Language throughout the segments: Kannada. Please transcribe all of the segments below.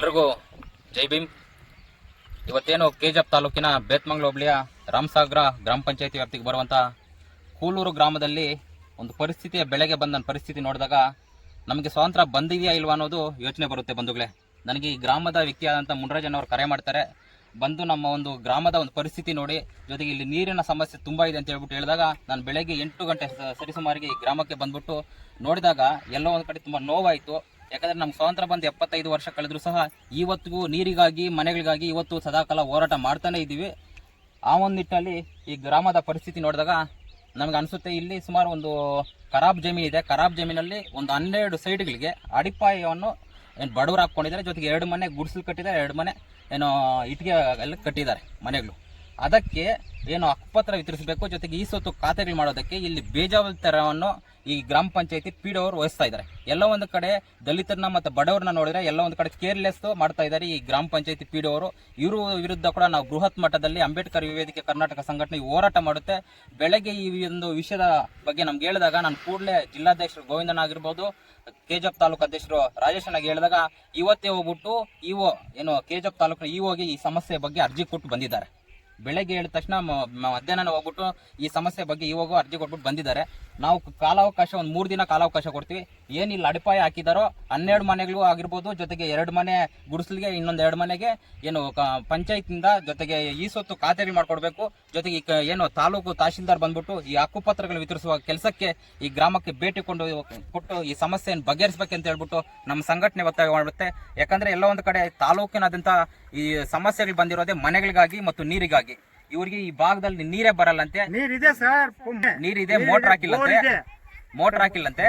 ಎಲ್ರಿಗೂ ಜೈ ಭೀಮ್. ಇವತ್ತೇನು ಕೆ ಕೆಜಿಎಫ್ ತಾಲೂಕಿನ ಬೇತ್ಮಂಗ್ಲ ಹೋಬಳಿಯ ರಾಮಸಾಗರ ಗ್ರಾಮ ಪಂಚಾಯತಿ ವ್ಯಾಪ್ತಿಗೆ ಬರುವಂಥ ಕೂಲೂರು ಗ್ರಾಮದಲ್ಲಿ ಒಂದು ಪರಿಸ್ಥಿತಿಯ ಬೆಳೆಗೆ ಬಂದ ಪರಿಸ್ಥಿತಿ ನೋಡಿದಾಗ ನಮಗೆ ಸ್ವಾತಂತ್ರ್ಯ ಬಂದಿದೆಯಾ ಇಲ್ವಾ ಅನ್ನೋದು ಯೋಚನೆ ಬರುತ್ತೆ ಬಂಧುಗಳೇ. ನನಗೆ ಈ ಗ್ರಾಮದ ವ್ಯಕ್ತಿಯಾದಂಥ ಮುನರಾಜನ್ ಅವರು ಕರೆ ಮಾಡ್ತಾರೆ. ಬಂದು ನಮ್ಮ ಒಂದು ಗ್ರಾಮದ ಒಂದು ಪರಿಸ್ಥಿತಿ ನೋಡಿ, ಜೊತೆಗೆ ಇಲ್ಲಿ ನೀರಿನ ಸಮಸ್ಯೆ ತುಂಬ ಇದೆ ಅಂತ ಹೇಳ್ಬಿಟ್ಟು ಹೇಳಿದಾಗ ನಾನು ಬೆಳಗ್ಗೆ ಎಂಟು ಗಂಟೆ ಸರಿಸುಮಾರಿಗೆ ಈ ಗ್ರಾಮಕ್ಕೆ ಬಂದ್ಬಿಟ್ಟು ನೋಡಿದಾಗ ಎಲ್ಲೋ ಒಂದು ಕಡೆ ತುಂಬ ನೋವಾಯಿತು. ಯಾಕಂದ್ರೆ ನಮ್ಮ ಸ್ವಾತಂತ್ರ್ಯ ಬಂದು ಎಪ್ಪತ್ತೈದು ವರ್ಷ ಕಳೆದರೂ ಸಹ ಇವತ್ತಿಗೂ ನೀರಿಗಾಗಿ, ಮನೆಗಳಿಗಾಗಿ ಇವತ್ತು ಸದಾಕಾಲ ಹೋರಾಟ ಮಾಡ್ತಾನೆ ಇದ್ದೀವಿ. ಆ ಒಂದು ನಿಟ್ಟಿನಲ್ಲಿ ಈ ಗ್ರಾಮದ ಪರಿಸ್ಥಿತಿ ನೋಡಿದಾಗ ನಮ್ಗೆ ಅನಿಸುತ್ತೆ ಇಲ್ಲಿ ಸುಮಾರು ಒಂದು ಖರಾಬ್ ಜಮೀನು ಇದೆ. ಖರಾಬ್ ಜಮೀನಲ್ಲಿ ಒಂದು ಹನ್ನೆರಡು ಸೈಡ್ಗಳಿಗೆ ಅಡಿಪಾಯವನ್ನು ಏನು ಬಡವರು ಹಾಕ್ಕೊಂಡಿದ್ದಾರೆ. ಜೊತೆಗೆ ಎರಡು ಮನೆ ಗುಡಿಸಲು ಕಟ್ಟಿದ್ದಾರೆ. ಎರಡು ಮನೆ ಏನೋ ಇಟ್ಟಿಗೆ ಎಲ್ಲ ಕಟ್ಟಿದ್ದಾರೆ ಮನೆಗಳು. ಅದಕ್ಕೆ ಏನು ಹಕ್ಕುಪತ್ರ ವಿತರಿಸಬೇಕು, ಜೊತೆಗೆ ಈ ಸೊತ್ತು ಖಾತೆಗಳು ಮಾಡೋದಕ್ಕೆ ಇಲ್ಲಿ ಬೇಜವಾಬ್ದಾರವನ್ನು ಈ ಗ್ರಾಮ ಪಂಚಾಯತಿ ಪಿ ಅವರು ವಹಿಸ್ತಾ ಇದ್ದಾರೆ. ಎಲ್ಲ ಒಂದು ಕಡೆ ದಲಿತರನ್ನ ಮತ್ತು ಬಡವರನ್ನ ನೋಡಿದರೆ ಎಲ್ಲ ಒಂದು ಕಡೆ ಕೇರ್ಲೆಸ್ ಮಾಡ್ತಾ ಇದ್ದಾರೆ ಈ ಗ್ರಾಮ ಪಂಚಾಯತಿ ಪಿ ಅವರು. ಇವರು ವಿರುದ್ಧ ಕೂಡ ನಾವು ಬೃಹತ್ ಮಟ್ಟದಲ್ಲಿ ಅಂಬೇಡ್ಕರ್ ವೇದಿಕೆ ಕರ್ನಾಟಕ ಸಂಘಟನೆ ಹೋರಾಟ ಮಾಡುತ್ತೆ. ಬೆಳಗ್ಗೆ ಈ ಒಂದು ವಿಷಯದ ಬಗ್ಗೆ ನಮ್ಗೆ ಹೇಳಿದಾಗ ನಾನು ಕೂಡಲೇ ಜಿಲ್ಲಾಧ್ಯಕ್ಷರು ಗೋವಿಂದನ ಆಗಿರ್ಬೋದು, ಕೆಜಪ್ ತಾಲೂಕು ಅಧ್ಯಕ್ಷರು ರಾಜೇಶನಾಗಿ ಹೇಳಿದಾಗ ಇವತ್ತೇ ಹೋಗ್ಬಿಟ್ಟು ಇಒ, ಏನು ಕೆಜಪ್ ತಾಲೂಕಿನ ಇಒಗೆ ಈ ಸಮಸ್ಯೆ ಬಗ್ಗೆ ಅರ್ಜಿ ಕೊಟ್ಟು ಬಂದಿದ್ದಾರೆ. ಬೆಳಗ್ಗೆ ಹೇಳಿದ ತಕ್ಷಣ ಮಧ್ಯಾಹ್ನ ಹೋಗ್ಬಿಟ್ಟು ಈ ಸಮಸ್ಯೆ ಬಗ್ಗೆ ಇವಾಗ ಅರ್ಜಿ ಕೊಟ್ಬಿಟ್ಟು ಬಂದಿದ್ದಾರೆ. ನಾವು ಕಾಲಾವಕಾಶ, ಒಂದು ಮೂರು ದಿನ ಕಾಲಾವಕಾಶ ಕೊಡ್ತೀವಿ. ಏನಿಲ್ಲ ಅಡಿಪಾಯ ಹಾಕಿದಾರೋ ಹನ್ನೆರಡು ಮನೆಗಳು ಆಗಿರ್ಬೋದು ಜೊತೆಗೆ ಎರಡು ಮನೆ ಗುಡಿಸಲಿಗೆ ಇನ್ನೊಂದು ಎರಡು ಮನೆಗೆ ಏನು ಪಂಚಾಯತ್ನಿಂದ ಜೊತೆಗೆ ಈ ಸೊತ್ತು ಖಾತೆಗಳು ಮಾಡ್ಕೊಡ್ಬೇಕು. ಜೊತೆಗೆ ಈ ಏನು ತಾಲೂಕು ತಹಶೀಲ್ದಾರ್ ಬಂದ್ಬಿಟ್ಟು ಈ ಹಕ್ಕುಪತ್ರಗಳು ವಿತರಿಸುವ ಕೆಲಸಕ್ಕೆ ಈ ಗ್ರಾಮಕ್ಕೆ ಭೇಟಿ ಕೊಂಡು ಕೊಟ್ಟು ಈ ಸಮಸ್ಯೆಯನ್ನು ಬಗೆಹರಿಸಬೇಕಂತ ಹೇಳ್ಬಿಟ್ಟು ನಮ್ಮ ಸಂಘಟನೆ ಒತ್ತಾಯ ಮಾಡುತ್ತೆ. ಯಾಕಂದ್ರೆ ಎಲ್ಲ ಒಂದು ಕಡೆ ತಾಲೂಕಿನಾದ್ಯಂತ ಈ ಸಮಸ್ಯೆಗಳು ಬಂದಿರೋದೇ ಮನೆಗಳಿಗಾಗಿ ಮತ್ತು ನೀರಿಗಾಗಿ. ಇವರಿಗೆ ಈ ಭಾಗದಲ್ಲಿ ನೀರೇ ಬರಲ್ಲಂತೆ. ನೀರಿದೆ ಸರ್ ನೀರಿದೆ ಮೋಟರ್ ಹಾಕಿಲ್ಲಂತೆ. ಮೋಟರ್ ಹಾಕಿಲ್ಲಂತೆ.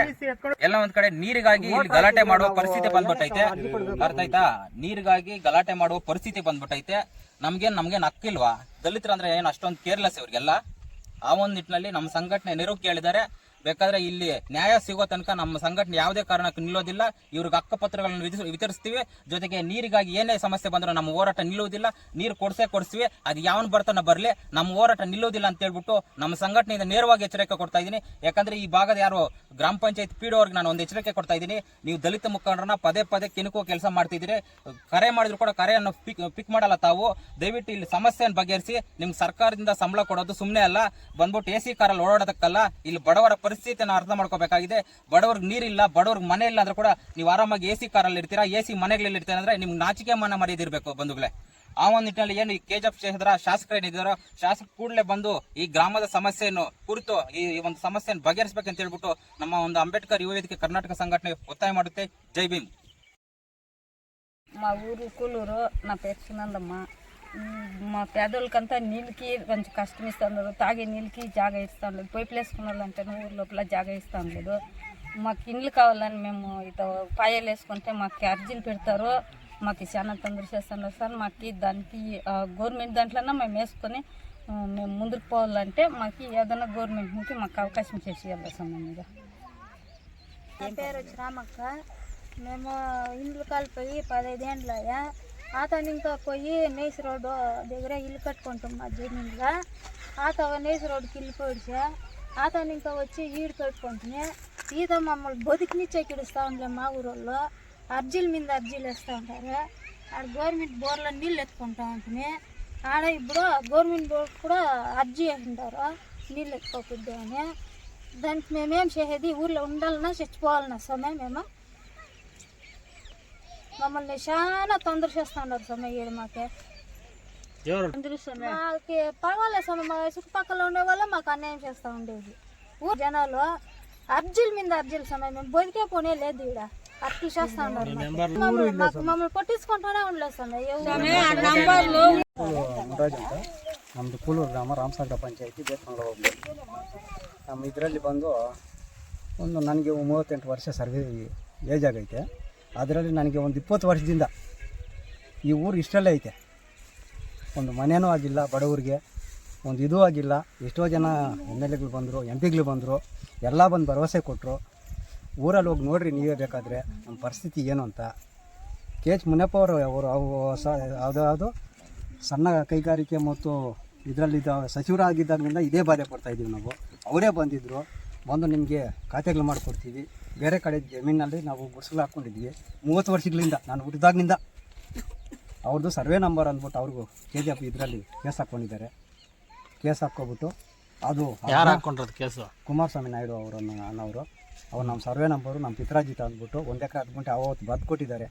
ಎಲ್ಲ ಒಂದ್ ಕಡೆ ನೀರಿಗಾಗಿ ಗಲಾಟೆ ಮಾಡುವ ಪರಿಸ್ಥಿತಿ ಬಂದ್ಬಿಟ್ಟೈತೆ. ಅರ್ಥ ಆಯ್ತಾ? ನೀರಿಗಾಗಿ ಗಲಾಟೆ ಮಾಡುವ ಪರಿಸ್ಥಿತಿ ಬಂದ್ಬಿಟ್ಟೈತೆ. ನಮ್ಗೇನ್ ನಮ್ಗೇನ್ ಹಕ್ಕಿಲ್ವಾ ದಲಿತರ ಅಂದ್ರೆ ಏನ್ ಅಷ್ಟೊಂದು ಕೇರ್ಲೆಸ್ ಇವ್ರಿಗೆಲ್ಲ? ಆ ಒಂದ್ ನಿಟ್ಟಿನಲ್ಲಿ ನಮ್ಮ ಸಂಘಟನೆ ನೆರವು ಕೇಳಿದ್ದಾರೆ. ಬೇಕಾದ್ರೆ ಇಲ್ಲಿ ನ್ಯಾಯ ಸಿಗೋ ತನಕ ನಮ್ಮ ಸಂಘಟನೆ ಯಾವುದೇ ಕಾರಣಕ್ಕೂ ನಿಲ್ಲೋದಿಲ್ಲ. ಇವ್ರಿಗೆ ಹಕ್ಕಪತ್ರಗಳನ್ನು ವಿತರಿಸ್ತೀವಿ. ಜೊತೆಗೆ ನೀರಿಗಾಗಿ ಏನೇ ಸಮಸ್ಯೆ ಬಂದರೂ ನಮ್ಮ ಹೋರಾಟ ನಿಲ್ಲುವುದಿಲ್ಲ. ನೀರು ಕೊಡಿಸೇ ಕೊಡಿಸ್ತೀವಿ. ಅದು ಯಾವನ್ ಬರ್ತಾನ ಬರಲಿ, ನಮ್ಮ ಹೋರಾಟ ನಿಲ್ಲೋದಿಲ್ಲ ಅಂತ ಹೇಳ್ಬಿಟ್ಟು ನಮ್ಮ ಸಂಘಟನೆಯಿಂದ ನೇರವಾಗಿ ಎಚ್ಚರಿಕೆ ಕೊಡ್ತಾ ಇದ್ದೀನಿ. ಯಾಕಂದ್ರೆ ಈ ಭಾಗದ ಯಾರು ಗ್ರಾಮ ಪಂಚಾಯತ್ ಪೀಡೋರ್ಗೆ ನಾನು ಒಂದು ಎಚ್ಚರಿಕೆ ಕೊಡ್ತಾ ಇದ್ದೀನಿ. ನೀವು ದಲಿತ ಮುಖಂಡರನ್ನ ಪದೇ ಪದೇ ಕೆಣಕುವ ಕೆಲಸ ಮಾಡ್ತಿದ್ದೀರಿ. ಕರೆ ಮಾಡಿದ್ರು ಕೂಡ ಕರೆಯನ್ನು ಪಿಕ್ ಪಿಕ್ ಮಾಡಲ್ಲ ತಾವು. ದಯವಿಟ್ಟು ಇಲ್ಲಿ ಸಮಸ್ಯೆಯನ್ನು ಬಗೆಹರಿಸಿ. ನಿಮ್ಗೆ ಸರ್ಕಾರದಿಂದ ಸಂಬಳ ಕೊಡೋದು ಸುಮ್ಮನೆ ಅಲ್ಲ. ಬಂದ್ಬಿಟ್ಟು ಎ ಸಿ ಕಾರಲ್ಲಿ ಓಡಾಡೋದಕ್ಕಲ್ಲ. ಇಲ್ಲಿ ಬಡವರ ಪರಿಸ್ಥಿತಿಯನ್ನು ಅರ್ಥ ಮಾಡ್ಕೋಬೇಕಾಗಿದೆ ಬಡವ್ರಿಗೆ ನೀರಿಲ್ಲ ಬಡವ್ರಿಗೆ ಮನೆ ಇಲ್ಲ ಅಂದ್ರೆ ಕೂಡ ನೀವು ಆರಾಮಾಗಿ ಎ ಸಿ ಕಾರಲ್ಲಿ ಇರ್ತೀರಾ ಎ ಸಿ ಮನೆಗಳಲ್ಲಿ ಇರ್ತೀರಾ ಅಂದ್ರೆ ನಿಮ್ಗೆ ನಾಚಿಕೆ ಮನ ಮರ್ಯಾದಿರ್ಬೇಕು ಬಂಧುಗಳೇ ಆ ಒಂದು ನಿಟ್ಟಿನಲ್ಲಿ ಏನು ಈ ಕೆಜಪ್ ಕ್ಷೇತ್ರದ ಶಾಸಕರು ಏನಿದ್ದಾರೋ ಶಾಸಕ ಕೂಡಲೇ ಬಂದು ಈ ಗ್ರಾಮದ ಸಮಸ್ಯೆಯನ್ನು ಕುರಿತು ಈ ಈ ಒಂದು ಸಮಸ್ಯೆಯನ್ನು ಬಗೆಹರಿಸಬೇಕಂತ ಹೇಳ್ಬಿಟ್ಟು ನಮ್ಮ ಒಂದು ಅಂಬೇಡ್ಕರ್ ಯುವ ವೇದಿಕೆ కర్ణాటక సంఘటన ఒత్తాయి ಮಾಡುತ್ತೆ జై భీమ్ మా ఊరు కూలూరు నా పేరు సునందమ్మ మా పేదోళ్ళకంతా నీళ్ళకి కొంచెం కష్టం ఇస్తాను తాగే నీళ్ళకి జాగా ఇస్తాం లేదు పైపులు వేసుకున్న వాళ్ళంటే ఊరి లోపల జాగా ఇస్తాం లేదు మాకు ఇండ్లు కావాలని మేము ఇత పాయలు వేసుకుంటే మాకు అర్జీలు పెడతారు. మాకు చాలా తొందర చేస్తున్నారు సార్. మాకు దానికి గవర్నమెంట్ దాంట్లోనే మేము వేసుకొని మేము ముందుకు పోవాలంటే మాకు ఏదైనా గవర్నమెంట్ నుంచి మాకు అవకాశం చేసి ఇవ్వాలి సార్ మీద. నా పేరు వచ్చి రామక్క. మేము ఇండ్లు కాలిపోయి కలిపోయి పదహైదేండ్లయ్యా ఆతను ఇంకా పోయి నేస్ రోడ్డు దగ్గర ఇల్లు కట్టుకుంటాం మా జమీన్గా ఆత నేస్ రోడ్డుకి ఇల్లు పోయిడ్చా ఆతను ఇంకా వచ్చి ఈడు కట్టుకుంటున్నా. ఈత మమ్మల్ని బతికినిచ్చే కిడుస్తూ ఉండలే మా ఊరోళ్ళు. అర్జీల మీద అర్జీలు వేస్తూ ఉంటారు. ఆడ గవర్నమెంట్ బోర్లో నీళ్ళు ఎత్తుకుంటా ఉంటుంది ఆడ ఇప్పుడు గవర్నమెంట్ బోర్ కూడా అర్జీ వేసింటారు. నీళ్ళు ఎత్తుకోకూడదు అని. దానికి మేమేం చేసేది? ఊర్లో ఉండాలన్నా చచ్చిపోవాలన్నా సమయం మేము మమ్మల్ని చాలా తొందర చేస్తూ ఉన్నారు సమయం ఈడ మాకే మాకి పర్వాలేదు సమయం మా చుట్టుపక్కల ఉండే వాళ్ళు మాకు అన్యాయం చేస్తూ ఉండేది ఊరు జనాలు అర్జీల మీద అర్జీల సమయం మేము బతికే పోనే లేదు ఈడ అట్లు చేస్తూ ఉన్నారు మాకు. మమ్మల్ని మాకు మమ్మల్ని కొట్టించుకుంటూనే ఉండలేదు సమయం ಮುರಾಜ್ ಅಂತ ನಮ್ಮದು ಕೂಳೂರು ಗ್ರಾಮ ರಾಮಸಾಗರ ಪಂಚಾಯತಿ ಬೇತ್ಮಂಗ್ಲ ಹೋಗ್ಲಿ ನಮ್ಮ ಇದರಲ್ಲಿ ಬಂದು ಒಂದು ನನಗೆ ಮೂವತ್ತೆಂಟು ವರ್ಷ ಸರ್ವೇ ಏಜ್ ಆಗೈತೆ ಅದರಲ್ಲಿ ನನಗೆ ಒಂದು ಇಪ್ಪತ್ತು ವರ್ಷದಿಂದ ಈ ಊರು ಇಷ್ಟಲ್ಲೇ ಐತೆ. ಒಂದು ಮನೆಯೂ ಆಗಿಲ್ಲ ಬಡವರಿಗೆ ಒಂದು ಇದೂ ಆಗಿಲ್ಲ. ಎಷ್ಟೋ ಜನ ಎಂ ಎಲ್ ಎಗಳು ಬಂದರು, ಎಂ ಪಿಗಳು ಬಂದರು, ಎಲ್ಲ ಬಂದು ಭರವಸೆ ಕೊಟ್ಟರು ಊರಲ್ಲಿ ಹೋಗಿ ನೋಡ್ರಿ, ನೀವೇ ಬೇಕಾದರೆ ನಮ್ಮ ಪರಿಸ್ಥಿತಿ ಏನು ಅಂತ. ಕೆ ಎಚ್ ಮುನಿಯಪ್ಪ ಅವರು ಅವರು ಅವು ಸ ಯಾವುದಾದ್ರು ಯಾವುದು ಸಣ್ಣ ಕೈಗಾರಿಕೆ ಮತ್ತು ಇದರಲ್ಲಿದ್ದ ಸಚಿವರಾಗಿದ್ದಾಗಿಂದ ಇದೇ ಬಾಧೆ ಪಡ್ತಾಯಿದ್ದೀವಿ ನಾವು. ಅವರೇ ಬಂದಿದ್ದರು ಬಂದು ನಿಮಗೆ ಖಾತೆಗಳು ಮಾಡಿಕೊಡ್ತೀವಿ. ಬೇರೆ ಕಡೆ ಜಮೀನಲ್ಲಿ ನಾವು ಗುಡಿಸಲು ಹಾಕ್ಕೊಂಡಿದ್ವಿ. ಮೂವತ್ತು ವರ್ಷಗಳಿಂದ ನಾನು ಹುಟ್ಟಿದಾಗಿನಿಂದ. ಅವ್ರದ್ದು ಸರ್ವೆ ನಂಬರ್ ಅಂದ್ಬಿಟ್ಟು ಅವ್ರಿಗೂ ಕೆ ಜಿ ಎಫ್ ಇದರಲ್ಲಿ ಕೇಸ್ ಹಾಕ್ಕೊಂಡಿದ್ದಾರೆ. ಕೇಸ್ ಹಾಕ್ಕೊಬಿಟ್ಟು ಅದು ಯಾರು ಹಾಕ್ಕೊಂಡಿರೋದು ಕೇಸು? ಕುಮಾರಸ್ವಾಮಿ ನಾಯ್ಡು ಅವರನ್ನು ಅಣ್ಣವರು ಅವ್ರು ನಮ್ಮ ಸರ್ವೆ ನಂಬರು ನಮ್ಮ ಪಿತ್ರಾಜಿತ ಅಂದ್ಬಿಟ್ಟು ಒಂದು ಎಕರೆ ಹತ್ತು ಗಂಟೆ ಅವತ್ತು ಬದ್ದು ಕೊಟ್ಟಿದ್ದಾರೆ.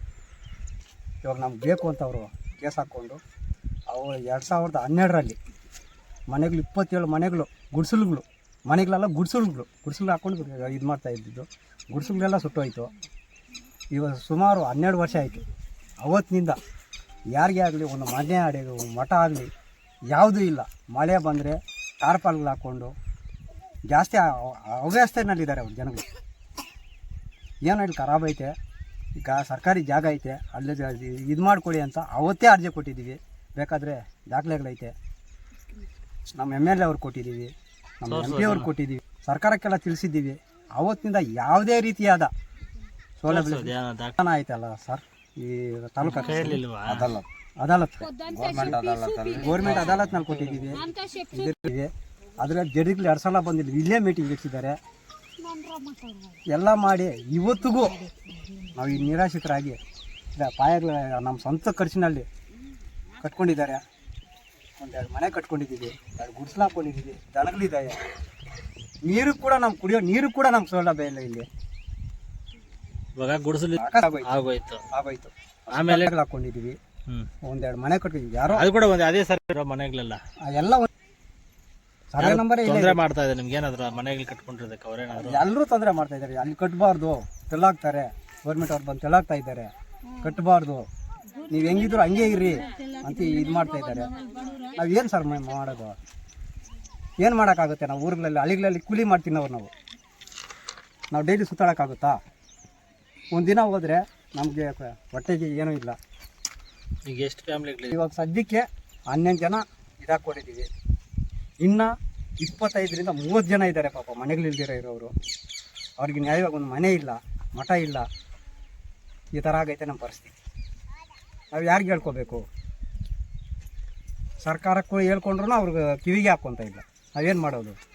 ಇವಾಗ ನಮ್ಗೆ ಬೇಕು ಅಂತ ಅವರು ಕೇಸ್ ಹಾಕ್ಕೊಂಡು ಅವರು ಎರಡು ಸಾವಿರದ ಹನ್ನೆರಡರಲ್ಲಿ ಮನೆಗಳು ಇಪ್ಪತ್ತೇಳು ಮನೆಗಳು ಗುಡಿಸಲುಗಳು ಮನೆಗಳೆಲ್ಲ ಗುಡಿಸಲುಗಳು ಗುಡಿಸಲು ಹಾಕ್ಕೊಂಡು ಇದು ಮಾಡ್ತಾ ಇದ್ದಿದ್ದು. ಗುಡಿಸಲುಗಳೆಲ್ಲ ಸುಟ್ಟೋಯ್ತು. ಇವಾಗ ಸುಮಾರು ಹನ್ನೆರಡು ವರ್ಷ ಆಯಿತು. ಅವತ್ತಿನಿಂದ ಯಾರಿಗೇ ಆಗಲಿ, ಒಂದು ಮನೆ ಆಗಲಿ ಮಠ ಆಗಲಿ, ಯಾವುದೂ ಇಲ್ಲ. ಮಳೆ ಬಂದರೆ ಟಾರ್ಪಾಲ್ಗಳು ಹಾಕ್ಕೊಂಡು ಜಾಸ್ತಿ ಅವ- ಅವ್ಯವಸ್ಥೆನಲ್ಲಿದ್ದಾರೆ ಅವ್ರು ಜನಗಳು. ಏನೋ ಇಲ್ಲಿ ಖರಾಬ್ ಐತೆ, ಈಗ ಸರ್ಕಾರಿ ಜಾಗ ಐತೆ, ಅಲ್ಲಿ ಇದು ಮಾಡಿಕೊಡಿ ಅಂತ ಅವತ್ತೇ ಅರ್ಜಿ ಕೊಟ್ಟಿದ್ದೀವಿ. ಬೇಕಾದರೆ ದಾಖಲೆಗಳೈತೆ. ನಮ್ಮ ಎಂ ಎಲ್ ಎ ಅವ್ರು ಕೊಟ್ಟಿದ್ದೀವಿ. ನಮ್ಮ ಎಂ ಪಿ ಕೊಟ್ಟಿದ್ದೀವಿ. ಸರ್ಕಾರಕ್ಕೆಲ್ಲ ತಿಳಿಸಿದ್ದೀವಿ. ಅವತ್ತಿನಿಂದ ಯಾವುದೇ ರೀತಿಯಾದ ಸೌಲಭ್ಯ ಆಯ್ತಲ್ಲ ಸರ್? ಈ ತಾಲೂಕು ಅದಲ್ಲ ಅದಾಲತ್. ಗೌರ್ಮೆಂಟ್ ಅದಾಲತ್ನಲ್ಲಿ ಕೊಟ್ಟಿದ್ದೀವಿ. ಅದರಲ್ಲಿ ಜಡ್ಜ್ಗಳು ಜಡ್ಗಳು ಎರಡು ಸಲ ಬಂದಿಲ್ಲ. ಇಲ್ಲೇ ಮೀಟಿಂಗ್ ಇಟ್ಟಿದ್ದಾರೆ. ಎಲ್ಲ ಮಾಡಿ ಇವತ್ತಿಗೂ ನಾವು ಈ ನಿರಾಶ್ರಿತರಾಗಿ ಪಾಯಗಳ ನಮ್ಮ ಸ್ವಂತ ಖರ್ಚಿನಲ್ಲಿ ಕಟ್ಕೊಂಡಿದ್ದಾರೆ. ಒಂದೆರಡು ಮನೆ ಕಟ್ಕೊಂಡಿದ್ದೀವಿ ಎರಡು ಗುಡ್ಸಲು ಹಾಕೊಂಡಿದ್ದೀವಿ ದನಗಳಿದ್ದಾವೆ ನೀರು ಕೂಡ ನಮ್ಮ ಕುಡಿಯೋ ನೀರು ಕೂಡ ನಮ್ಗೆ ಸೌಲಭ್ಯ ಇಲ್ಲ ಇಲ್ಲಿ. ಇವಾಗ ಗುಡಿಸಲು ಆಗೋಯ್ತು. ಆಗೋಯ್ತು. ಆಮೇಲೆ ಹಾಕೊಂಡಿದ್ದೀವಿ. ಒಂದೆರಡು ಮನೆ ಕಟ್ಟಿದ್ವಿ ಯಾರೋ ಅದು ಕೂಡ ಒಂದು ಅದೇ ಸರಿ ಇರೋ ಮನೆಗಳೆಲ್ಲ. ಎಲ್ಲ ಒಂದ್- ಸರ್ವೆ ನಂಬರೇ ಇಲ್ಲ ತೊಂದರೆ ಮಾಡ್ತಾ ಇದೆ ನಿಮ್ಗೆ ಏನಾದ್ರು ಮನೆಗಳು ಕಟ್ಕೊಂಡಿರ್ಬೇಕು ಅವ್ರೇನಾದ್ರು ಎಲ್ಲರೂ ತೊಂದರೆ ಮಾಡ್ತಾ ಇದ್ದಾರೆ. ಅಲ್ಲಿ ಕಟ್ಟಬಾರ್ದು ತೆಲ್ಲಾಕ್ತಾರೆ ಗೌರ್ಮೆಂಟ್ ಅವ್ರು ಬಂದು ತೆಲ್ಲಾಕ್ತಾ ಇದ್ದಾರೆ. ಕಟ್ಟಬಾರ್ದು ನೀವು ಹೆಂಗಿದ್ರು ಹಂಗೆ ಇರ್ರಿ ಅಂತ ಇದು ಮಾಡ್ತಾ ಇದ್ದಾರೆ. ನಾವು ಏನು ಸರ್ ಮಾಡೋದು? ಏನು ಮಾಡೋಕ್ಕಾಗುತ್ತೆ? ನಾವು ಊರುಗಳಲ್ಲಿ ಹಳ್ಳಿಗಳಲ್ಲಿ ಕೂಲಿ ಮಾಡ್ತೀನವ್ರು ನಾವು. ನಾವು ಡೈಲಿ ಸುತ್ತಾಡೋಕ್ಕಾಗುತ್ತಾ? ಒಂದು ದಿನ ಹೋದರೆ ನಮಗೆ ಹೊಟ್ಟೆಗೆ ಏನೂ ಇಲ್ಲ. ಈಗ ಎಷ್ಟು ಫ್ಯಾಮಿಲಿ ಇವಾಗ ಸದ್ಯಕ್ಕೆ ಹನ್ನೊಂದು ಜನ ಇದಾಕೊಂಡಿದ್ದೀವಿ ಇನ್ನು ಇಪ್ಪತ್ತೈದರಿಂದ ಮೂವತ್ತು ಜನ ಇದ್ದಾರೆ ಪಾಪ ಮನೆಗಳಿಲ್ದಿರೋ ಇರೋರು ಅವ್ರಿಗೆ ನ್ಯಾಯವಾಗಿ ಒಂದು ಮನೆ ಇಲ್ಲ ಮಠ ಇಲ್ಲ. ಈ ಥರ ಆಗೈತೆ ನಮ್ಮ ಪರಿಸ್ಥಿತಿ. ನಾವು ಯಾರಿಗೆ ಹೇಳ್ಕೊಬೇಕು? ಸರ್ಕಾರಕ್ಕೂ ಹೇಳ್ಕೊಂಡ್ರು ಅವ್ರಿಗೆ ಕಿವಿಗೆ ಹಾಕ್ಕೊತ ಇಲ್ಲ. ನಾವೇನು ಮಾಡೋದು?